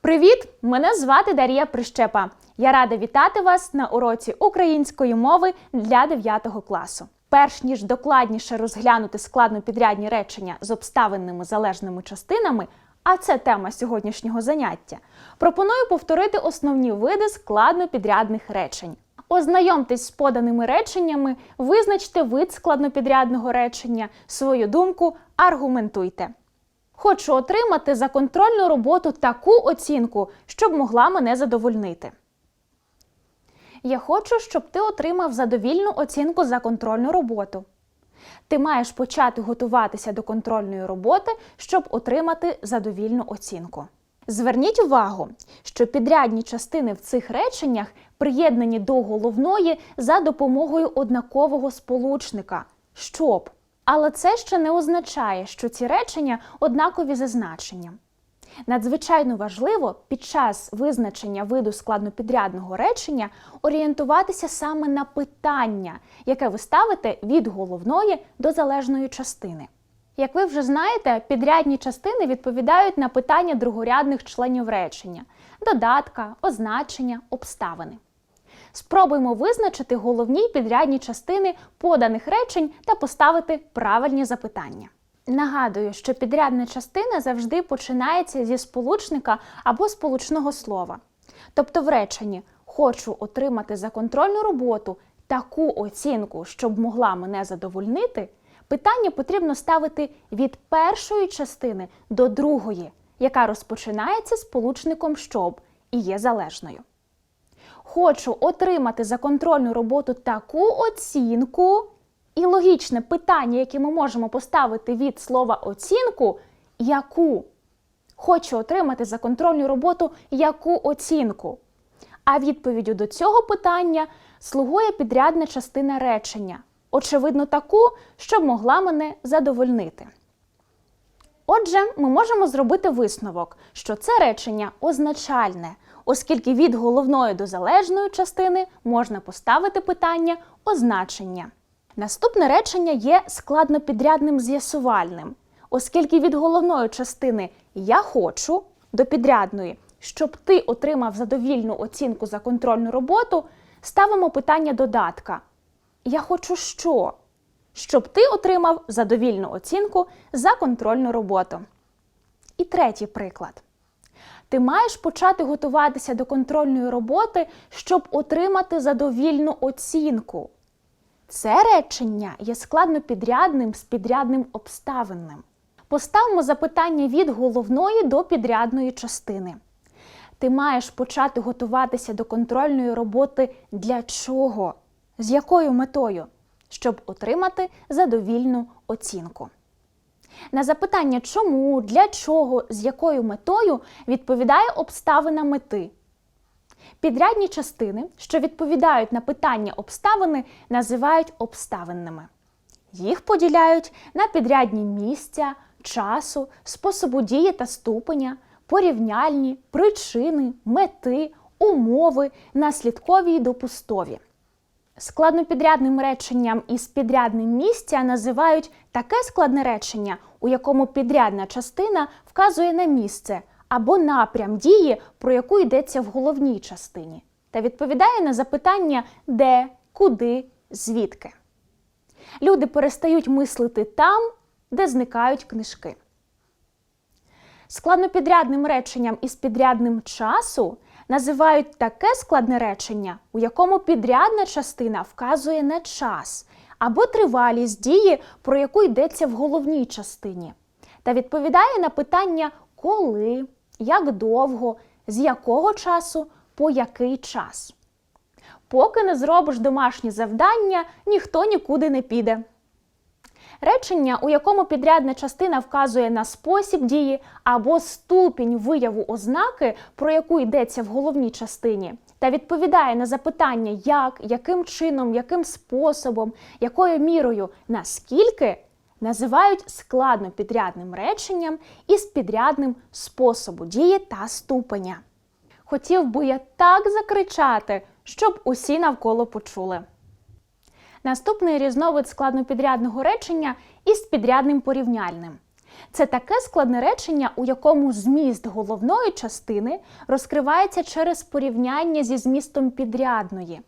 Привіт! Мене звати Дар'я Прищепа. Я рада вітати вас на уроці української мови для 9 класу. Перш ніж докладніше розглянути складнопідрядні речення з обставинними залежними частинами, а це тема сьогоднішнього заняття, пропоную повторити основні види складнопідрядних речень. Ознайомтесь з поданими реченнями, визначте вид складнопідрядного речення, свою думку, аргументуйте. Хочу отримати за контрольну роботу таку оцінку, щоб могла мене задовольнити. Я хочу, щоб ти отримав задовільну оцінку за контрольну роботу. Ти маєш почати готуватися до контрольної роботи, щоб отримати задовільну оцінку. Зверніть увагу, що підрядні частини в цих реченнях приєднані до головної за допомогою однакового сполучника щоб. Але це ще не означає, що ці речення однакові за значенням. Надзвичайно важливо під час визначення виду складнопідрядного речення орієнтуватися саме на питання, яке ви ставите від головної до залежної частини. Як ви вже знаєте, підрядні частини відповідають на питання другорядних членів речення додатка, означення, обставини. Спробуймо визначити головні підрядні частини поданих речень та поставити правильні запитання. Нагадую, що підрядна частина завжди починається зі сполучника або сполучного слова. Тобто в реченні хочу отримати за контрольну роботу таку оцінку, щоб могла мене задовольнити, питання потрібно ставити від першої частини до другої, яка розпочинається сполучником щоб і є залежною. Хочу отримати за контрольну роботу таку оцінку. І логічне питання, яке ми можемо поставити від слова оцінку, яку хочу отримати за контрольну роботу яку оцінку. А відповіддю до цього питання слугує підрядна частина речення. Очевидно, таку, щоб могла мене задовольнити. Отже, ми можемо зробити висновок, що це речення означальне, оскільки від головної до залежної частини можна поставити питання означення. Наступне речення є складнопідрядним з'ясувальним, оскільки від головної частини я хочу до підрядної, щоб ти отримав задовільну оцінку за контрольну роботу, ставимо питання додатка. Я хочу що? Щоб ти отримав задовільну оцінку за контрольну роботу. І третій приклад. Ти маєш почати готуватися до контрольної роботи, щоб отримати задовільну оцінку. Це речення є складнопідрядним з підрядним обставинним. Поставимо запитання від головної до підрядної частини. Ти маєш почати готуватися до контрольної роботи для чого? З якою метою? Щоб отримати задовільну оцінку. На запитання чому, для чого, з якою метою відповідає обставина мети. Підрядні частини, що відповідають на питання обставини, називають обставинними. Їх поділяють на підрядні місця, часу, способу дії та ступеня, порівняльні, причини, мети, умови, наслідкові й допустові. Складнопідрядним реченням із підрядним місця називають таке складне речення, у якому підрядна частина вказує на місце або напрям дії, про яку йдеться в головній частині, та відповідає на запитання де, куди, звідки. Люди перестають мислити там, де зникають книжки. Складнопідрядним реченням із підрядним часу називають таке складне речення, у якому підрядна частина вказує на час або тривалість дії, про яку йдеться в головній частині, та відповідає на питання коли, як довго, з якого часу, по який час. Поки не зробиш домашні завдання, ніхто нікуди не піде. Речення, у якому підрядна частина вказує на спосіб дії або ступінь вияву ознаки, про яку йдеться в головній частині, та відповідає на запитання, як, яким чином, яким способом, якою мірою, наскільки, називають складнопідрядним реченням із підрядним способу дії та ступеня. Хотів би я так закричати, щоб усі навколо почули. Наступний різновид складнопідрядного речення із підрядним порівняльним. Це таке складне речення, у якому зміст головної частини розкривається через порівняння зі змістом підрядної.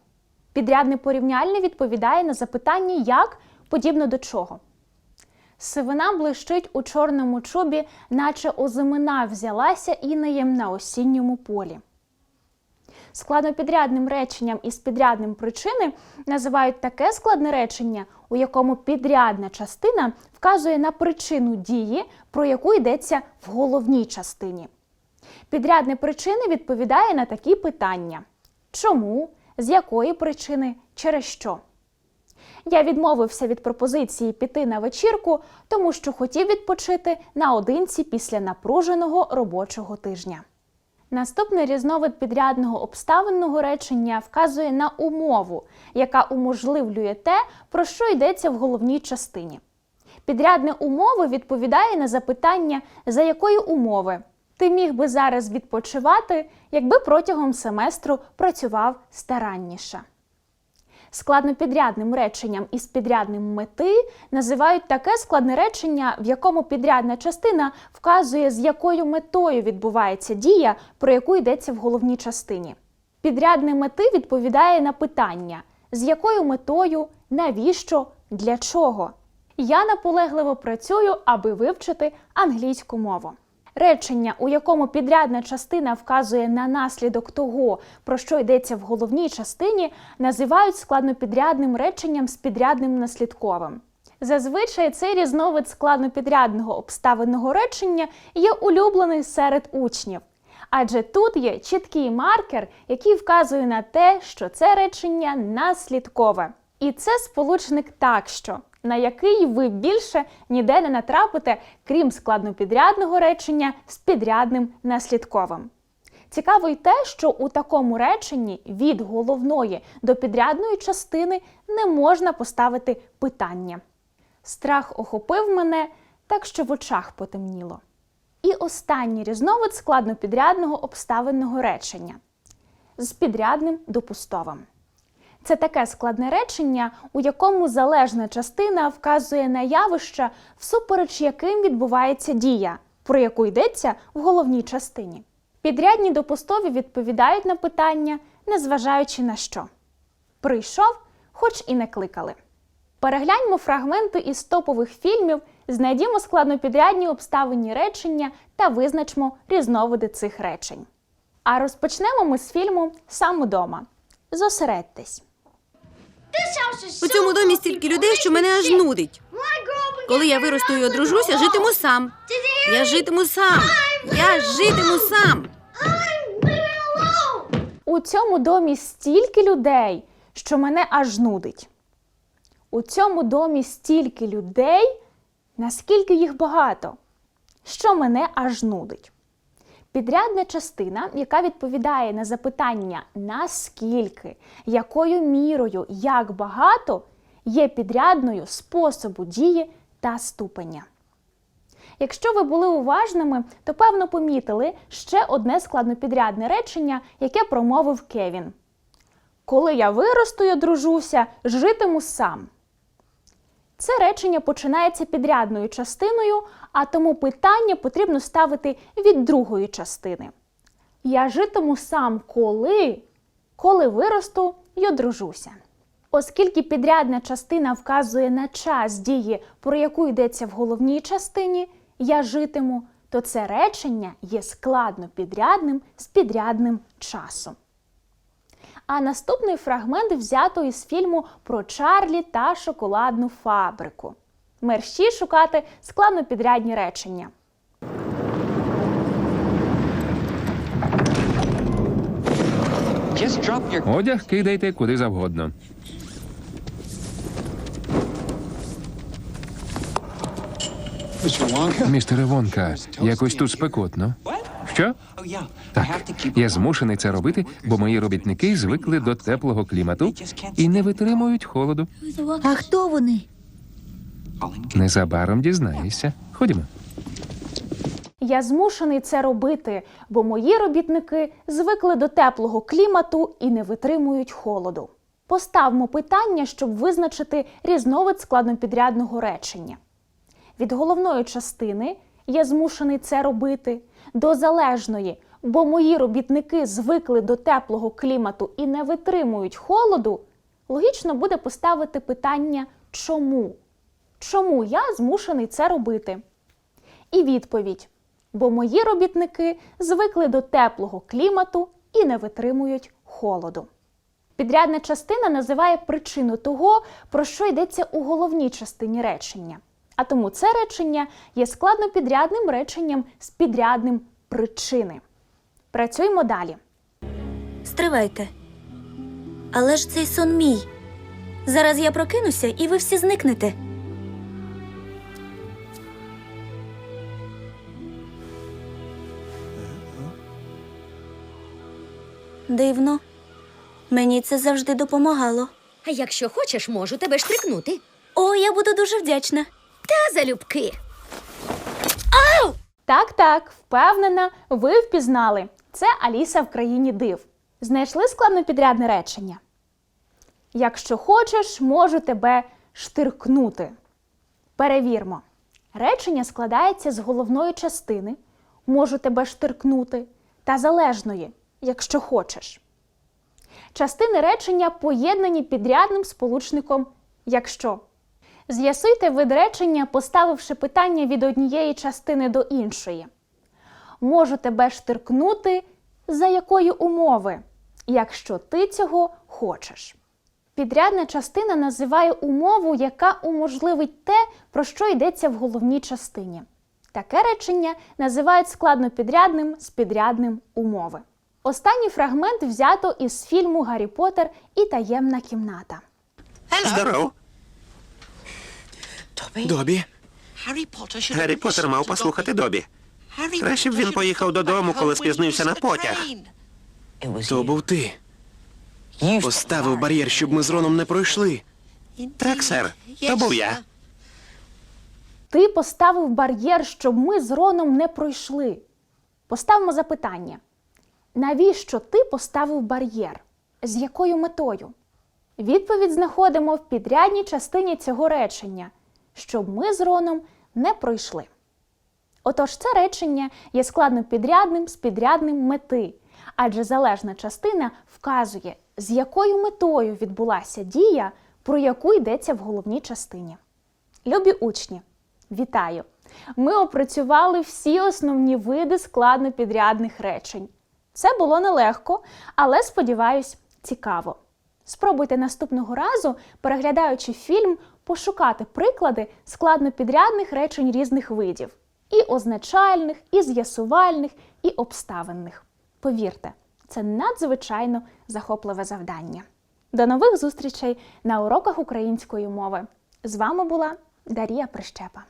Підрядне порівняльне відповідає на запитання як подібно до чого. Сивина блищить у чорному чубі, наче озимина взялася інеєм на осінньому полі. Складнопідрядним реченням із підрядним причини називають таке складне речення, у якому підрядна частина вказує на причину дії, про яку йдеться в головній частині. Підрядне причини відповідає на такі питання: чому, з якої причини, через що. Я відмовився від пропозиції піти на вечірку, тому що хотів відпочити наодинці після напруженого робочого тижня. Наступний різновид підрядного обставинного речення вказує на умову, яка уможливлює те, про що йдеться в головній частині. Підрядне умови відповідає на запитання, за якої умови ти міг би зараз відпочивати, якби протягом семестру працював старанніше. Складнопідрядним реченням із підрядним мети називають таке складне речення, в якому підрядна частина вказує, з якою метою відбувається дія, про яку йдеться в головній частині. Підрядне мети відповідає на питання, з якою метою, навіщо, для чого. Я наполегливо працюю, аби вивчити англійську мову. Речення, у якому підрядна частина вказує на наслідок того, про що йдеться в головній частині, називають складнопідрядним реченням з підрядним наслідковим. Зазвичай цей різновид складнопідрядного обставинного речення є улюблений серед учнів. Адже тут є чіткий маркер, який вказує на те, що це речення наслідкове. І це сполучник так що, на який ви більше ніде не натрапите, крім складнопідрядного речення з підрядним наслідковим. Цікаво й те, що у такому реченні від головної до підрядної частини не можна поставити питання. Страх охопив мене так, що в очах потемніло. І останній різновид складнопідрядного обставинного речення з підрядним допустовим. Це таке складне речення, у якому залежна частина вказує на явища, всупереч яким відбувається дія, про яку йдеться в головній частині. Підрядні допустові відповідають на питання, незважаючи на що. Прийшов, хоч і не кликали. Перегляньмо фрагменти із топових фільмів, знайдімо складнопідрядні обставинні речення та визначмо різновиди цих речень. А розпочнемо ми з фільму Сам удома. Зосередьтесь. У цьому домі стільки людей, що мене аж нудить. Коли я виросту і одружуся, житиму сам. Я житиму сам. Я житиму сам. У цьому домі стільки людей, що мене аж нудить. У цьому домі стільки людей, наскільки їх багато, що мене аж нудить. Підрядна частина, яка відповідає на запитання наскільки, якою мірою, як багато, є підрядною способу дії та ступеня. Якщо ви були уважними, то певно помітили ще одне складнопідрядне речення, яке промовив Кевін. Коли я виросту і одружуся, житиму сам. Це речення починається підрядною частиною, а тому питання потрібно ставити від другої частини. Я житиму сам коли, коли виросту й одружуся. Оскільки підрядна частина вказує на час дії, про яку йдеться в головній частині, я житиму, то це речення є складно підрядним з підрядним часом. А наступний фрагмент взято із фільму про Чарлі та шоколадну фабрику. Мерщі шукати складнопідрядні речення. Одяг кидайте куди завгодно. Містере Вонка, якось тут спекотно. Що? Oh Так, я змушений це робити, бо мої робітники звикли до теплого клімату і не витримують холоду. А хто вони? Незабаром дізнаєшся. Ходімо. Я змушений це робити, бо мої робітники звикли до теплого клімату і не витримують холоду. Поставмо питання, щоб визначити різновид складнопідрядного речення. від головної частини я змушений це робити до залежної, бо мої робітники звикли до теплого клімату і не витримують холоду, логічно буде поставити питання чому? Чому я змушений це робити? І відповідь: бо мої робітники звикли до теплого клімату і не витримують холоду. Підрядна частина називає причину того, про що йдеться у головній частині речення. А тому це речення є складнопідрядним реченням з підрядним причини. Працюємо далі. Стривайте. Але ж цей сон мій. Зараз я прокинуся, і ви всі зникнете. Дивно. Мені це завжди допомагало. А якщо хочеш, можу тебе штрикнути. О, я буду дуже вдячна. Та залюбки. Так, так, впевнена, ви впізнали. Це Аліса в країні див. Знайшли складнопідрядне речення? Якщо хочеш, можу тебе штиркнути. Перевірмо. Речення складається з головної частини, можу тебе штиркнути, та залежної, якщо хочеш. Частини речення поєднані підрядним сполучником якщо. З'ясуйте вид речення, поставивши питання від однієї частини до іншої. Можу тебе штиркнути за якої умови, якщо ти цього хочеш. Підрядна частина називає умову, яка уможливить те, про що йдеться в головній частині. Таке речення називають складнопідрядним з підрядним умови. Останній фрагмент взято із фільму Гаррі Поттер і таємна кімната. Здоров. Добі. Гаррі Поттер мав послухати Добі. Краще б він поїхав додому, коли спізнився на потяг. То був ти. Поставив бар'єр, щоб ми з Роном не пройшли. Так, сер, то був я. Ти поставив бар'єр, щоб ми з Роном не пройшли. Поставимо запитання: навіщо ти поставив бар'єр? З якою метою? Відповідь знаходимо в підрядній частині цього речення, щоб ми з Роном не пройшли. Отож, це речення є складнопідрядним з підрядним мети, адже залежна частина вказує, з якою метою відбулася дія, про яку йдеться в головній частині. Любі учні, вітаю! Ми опрацювали всі основні види складнопідрядних речень. Це було нелегко, але, сподіваюсь, цікаво. Спробуйте наступного разу, переглядаючи фільм, пошукати приклади складнопідрядних речень різних видів: і означальних, і з'ясувальних, і обставинних. Повірте, це надзвичайно захопливе завдання. До нових зустрічей на уроках української мови. З вами була Дарія Прищепа.